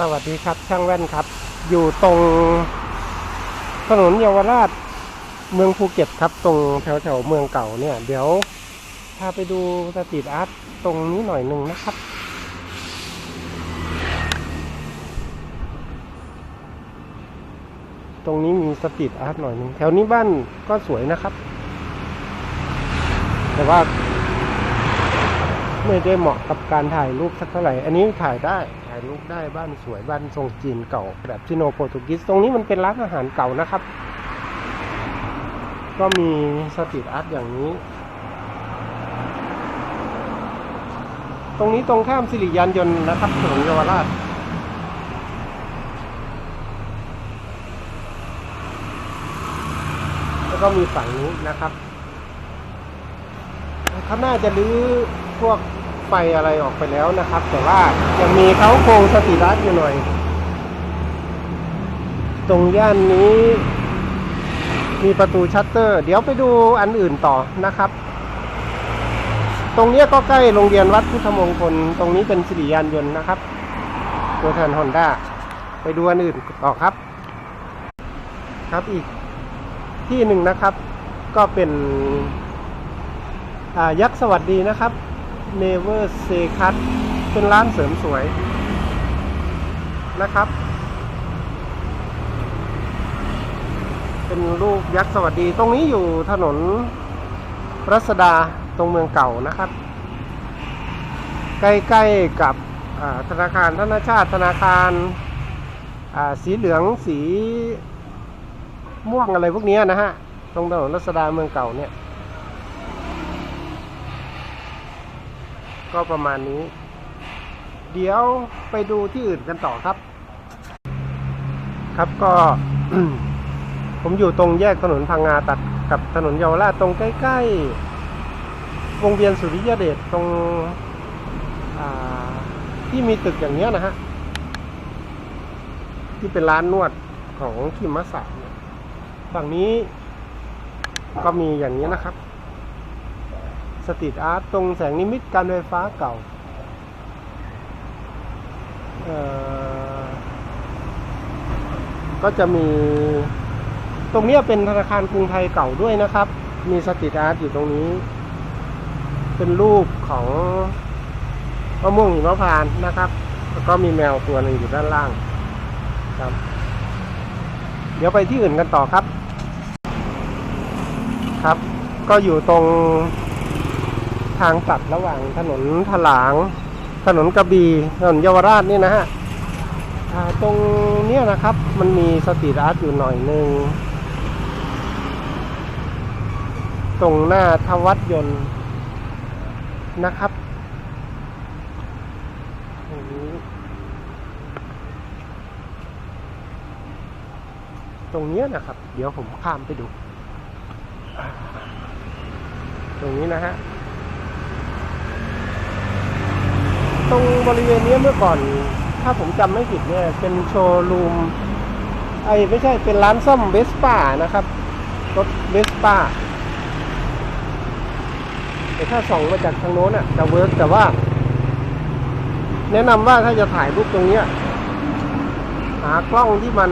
สวัสดีครับช่างแว่นครับ อยู่ตรงถนนเยาวราชเมืองภูเก็ตครับ ตรงแถวแถวๆเมืองเก่าเนี่ย เดี๋ยวพาไปดูสตรีทอาร์ตตรงนี้หน่อยหนึ่งนะครับ ตรงนี้มีสตรีทอาร์ตหน่อยหนึ่งแถวนี้บ้านก็สวยนะครับ แต่ว่า ไม่ได้เหมาะกับการถ่ายรูปสักเท่าไหร่ อันนี้ถ่ายได้ายรูปได้บ้านสวยบ้านทรงจีนเก่า แบบชิโนโปรตุกิสตรงนี้มันเป็นร้านอาหารเก่านะครับ ก็มีสตรีทอาร์ตอย่างนี้ ตรงนี้ตรงข้ามสิริยานยนต์นะครับถนนเยาวราชแล้วก็มีฝั่งนี้นะครับเขาน่าจะรื้อพวก ไฟอะไรออกไปแล้วนะครับ แต่ว่ายังมีเขาโครงสติรัตอยู่หน่อย ตรงย่านนี้ มีประตูชัตเตอร์ เดี๋ยวไปดูอันอื่นต่อนะครับ ตรงนี้ก็ใกล้โรงเรียนวัดพุทธมงคล ตรงนี้เป็นสิริยานยนต์นะครับ ตัวแทนฮอนด้าไปดูอันอื่นต่อครับ ครับอีกที่หนึ่งนะครับ ก็เป็นยักษ์สวัสดีนะครับ Never Say Cut เป็นร้านเสริมสวยนะครับ เป็นรูปยักษ์สวัสดี ตรงนี้อยู่ถนนรัศดาตรงเมืองเก่านะครับ ใกล้ๆกับธนาคารธนาชาติธนาคารสีเหลืองสีม่วงอะไรพวกนี้นะฮะ ตรงถนนรัศดาเมืองเก่าเนี่ย ก็ประมาณนี้ เดี๋ยวไปดูที่อื่นกันต่อครับ ครับก็ผมอยู่ตรงแยกถนนพังงาตัดกับถนนเยาวราชตรงใกล้ๆวงเวียนสุริยเดชตรงที่มีตึกอย่างเนี้ยนะฮะที่เป็นร้านนวดของคิมมัสสะเนี่ยฝั่งนี้ก็มีอย่างนี้นะครับ สตรีทอาร์ตตรงแสงนิมิตการไฟฟ้าเก่าก็จะมี ตรงนี้เป็นธนาคารกรุงไทยเก่าด้วยนะครับ มีสตรีทอาร์ตอยู่ตรงนี้ เป็นรูปของมะม่วงหิมพานต์นะครับ แล้วก็มีแมวตัวหนึ่งอยู่ด้านล่างครับ เดี๋ยวไปที่อื่นกันต่อครับ ครับ ก็อยู่ตรง ทางตัดระหว่างถนนถลาง ถนนกระบี่ถนนเยาวราชนี่นะฮะตรงเนี้ยนะครับมันมีสตรีทอาร์ตอยู่หน่อยหนึ่งตรงหน้าทวัดยนต์นะครับตรงนี้ตรงเนี้ยนะครับ เดี๋ยวผมข้ามไปดู ตรงนี้นะฮะ ตรงบริเวณนี้เมื่อก่อน ถ้าผมจำไม่ผิดเนี่ย เป็นโชว์รูมไอ้ไม่ใช่เป็นร้านซ่อมเวสป้านะครับ รถเวสป้าแต่ถ้าส่องมาจากทางโน้นอะจะเวิร์กแต่ว่า แนะนำว่าถ้าจะถ่ายรูปตรงเนี้ยหากล้องที่มัน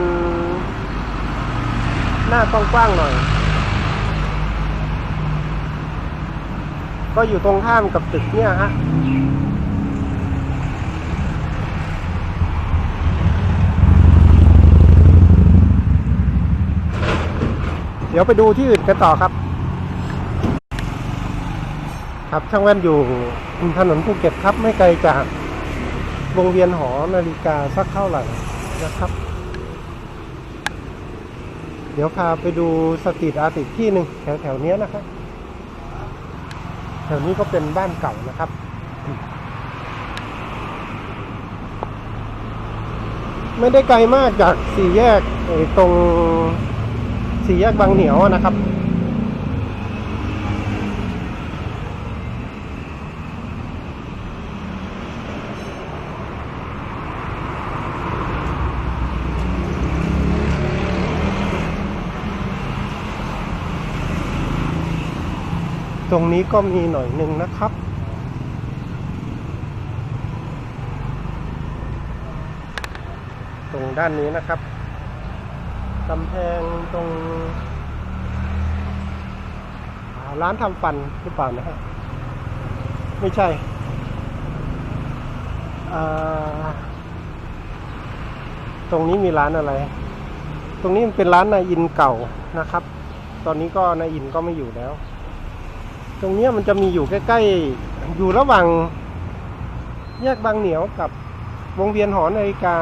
หน้ากว้างๆหน่อย ก็อยู่ตรงข้ามกับตึกเนี่ยฮะ ดี๋ยวไปดูที่อื่นกันต่อครับ ครับช่างแว่นอยู่ถนนภูเก็ตครับไม่ไกลจากวงเวียนหอนาฬิกาสักเท่าไหร่นะครับ เดี๋ยวพาไปดูสตรีทอาร์ตอีกที่หนึ่งแถวแถวๆนี้นะครับแถวนี้ก็เป็นบ้านเก่านะครับไม่ได้ไกลมากจากสี่แยกตรง สี่แยกบางเหนียวนะครับ ตรงนี้ก็มีหน่อยหนึ่งนะครับตรงด้านนี้นะครับ กำแพงตรงร้านทำฟันหรือเปล่านะฮะไม่ใช่ตรงนี้มีร้านอะไร ตรงนี้มันเป็นร้านนายอินเก่านะครับ ตอนนี้ก็นายอินก็ไม่อยู่แล้ว ตรงนี้มันจะมีอยู่ใกล้ๆ อยู่ระหว่างแยกบางเหนียวกับวงเวียนหอนาฬิกา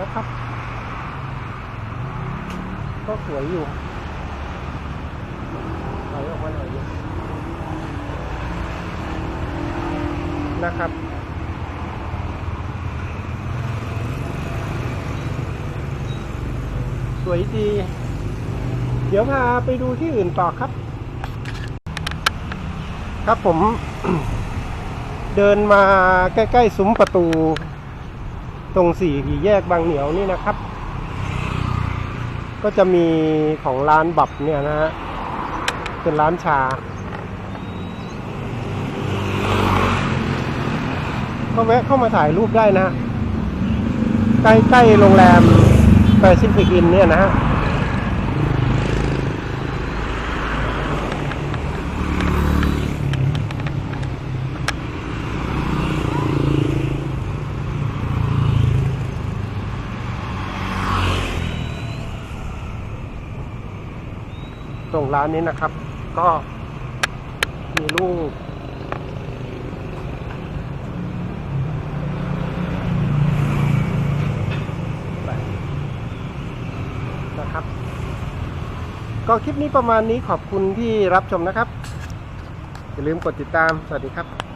นะครับ ก็สวยอยู่ถอยออกมาหน่อยนะครับสวยดี เดี๋ยวพาไปดูที่อื่นต่อครับ ครับผม เดินมาใกล้ ๆ ซุ้มประตู ตรงสี่แยกบางเหนียวนี่นะครับ ก็จะมีของร้านบับเนี่ยนะฮะเป็นร้านชา ก็แวะเข้ามาถ่ายรูปได้นะ ใกล้ๆโรงแรมแปซิฟิกอินเนี่ยนะฮะ ตรงร้านนี้นะครับ ก็มีลูกนะครับ ก็คลิปนี้ประมาณนี้ขอบคุณที่รับชมนะครับ อย่าลืมกดติดตาม สวัสดีครับ